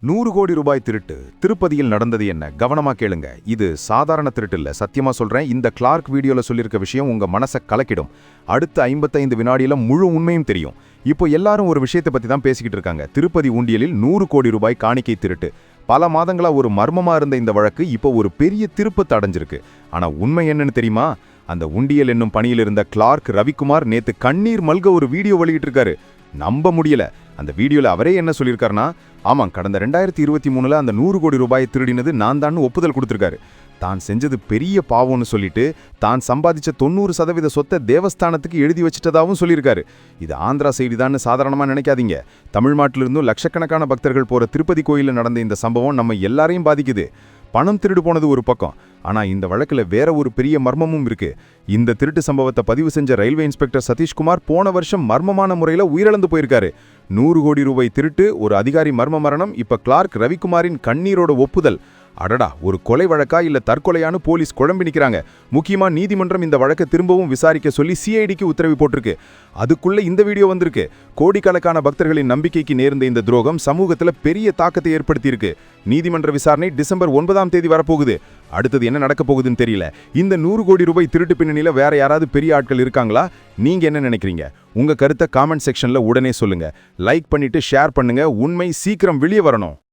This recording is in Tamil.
நூறு கோடி ரூபாய் திருட்டு திருப்பதியில் நடந்தது என்ன? கவனமா கேளுங்க. இது சாதாரண திருட்டு இல்ல சத்தியமா சொல்றேன் இந்த கிளார்க் வீடியோல சொல்லியிருக்க விஷயம் உங்க மனசை கலக்கிடும். அடுத்த ஐம்பத்தைந்து வினாடியில முழு உண்மையும் தெரியும். இப்போ எல்லாரும் ஒரு விஷயத்தை பத்தி தான் பேசிக்கிட்டு இருக்காங்க. திருப்பதி உண்டியலில் நூறு கோடி ரூபாய் காணிக்கை திருட்டு. பல மாதங்களா ஒரு மர்மமா இருந்த இந்த வழக்கு இப்போ ஒரு பெரிய திருப்பத்தை அடைஞ்சிருக்கு. ஆனா உண்மை என்னன்னு தெரியுமா? அந்த உண்டியல் என்னும் பணியில் இருந்த கிளார்க் ரவிக்குமார் நேத்து கண்ணீர் மல்க ஒரு வீடியோ வெளியிட்டிருக்காரு. நம்ப முடியல. அந்த வீடியோவில் அவரே என்ன சொல்லியிருக்காருன்னா ஆமாம் கடந்த ரெண்டாயிரத்தி இருபத்தி மூணுல அந்த நூறு கோடி ரூபாயை திருடினது நான் தான் ஒப்புதல் கொடுத்துருக்காரு. தான் செஞ்சது பெரிய பாவம்னு சொல்லிட்டு தான் சம்பாதிச்ச தொண்ணூறு சதவீத சொத்தை தேவஸ்தானத்துக்கு எழுதி வச்சிட்டதாகவும் சொல்லியிருக்காரு. இது ஆந்திரா சைடு தான் சாதாரணமாக நினைக்காதீங்க. தமிழ்நாட்டிலிருந்தும் லட்சக்கணக்கான பக்தர்கள் போகிற திருப்பதி கோயிலில் நடந்த இந்த சம்பவம் நம்ம எல்லாரையும் பாதிக்குது. பணம் திருடு போனது ஒரு பக்கம். ஆனா இந்த வழக்குல வேற ஒரு பெரிய மர்மமும் இருக்கு. இந்த திருட்டு சம்பவத்தை பதிவு செஞ்ச ரயில்வே இன்ஸ்பெக்டர் சதீஷ்குமார் போன வருஷம் மர்மமான முறையில உயிரிழந்து போயிருக்காரு. நூறு கோடி ரூபாய் திருட்டு ஒரு அதிகாரி மர்ம மரணம் இப்ப கிளார்க் ரவிக்குமாரின் கண்ணீரோட ஒப்புதல். அடடா ஒரு கொலை வழக்கா இல்ல தற்கொலையானு போலீஸ் குழம்பி நிற்கிறாங்க முக்கியமா நீதிமன்றம் இந்த வழக்கை திரும்பவும் விசாரிக்க சொல்லி சிஐடிக்கு உத்தரவு போட்டிருக்கு. அதுக்குள்ள இந்த வீடியோ வந்திருக்கு. கோடிக்கணக்கான பக்தர்களின் நம்பிக்கைக்கு நேர்ந்த இந்த துரோகம் சமூகத்துல பெரிய தாக்கத்தை ஏற்படுத்தியிருக்கு. நீதிமன்ற விசாரணை டிசம்பர் ஒன்பதாம் தேதி வரப்போகுது. அடுத்தது என்ன நடக்க போகுதுன்னு தெரியல. இந்த நூறு கோடி ரூபாய் திருட்டு பின்னணியில வேற யாராவது பெரிய ஆட்கள் இருக்காங்களா? நீங்க என்ன நினைக்கிறீங்க? உங்க கருத்தை காமெண்ட் செக்ஷன்ல உடனே சொல்லுங்க. லைக் பண்ணிட்டு ஷேர் பண்ணுங்க. உண்மை சீக்கிரம் வெளியே வரணும்.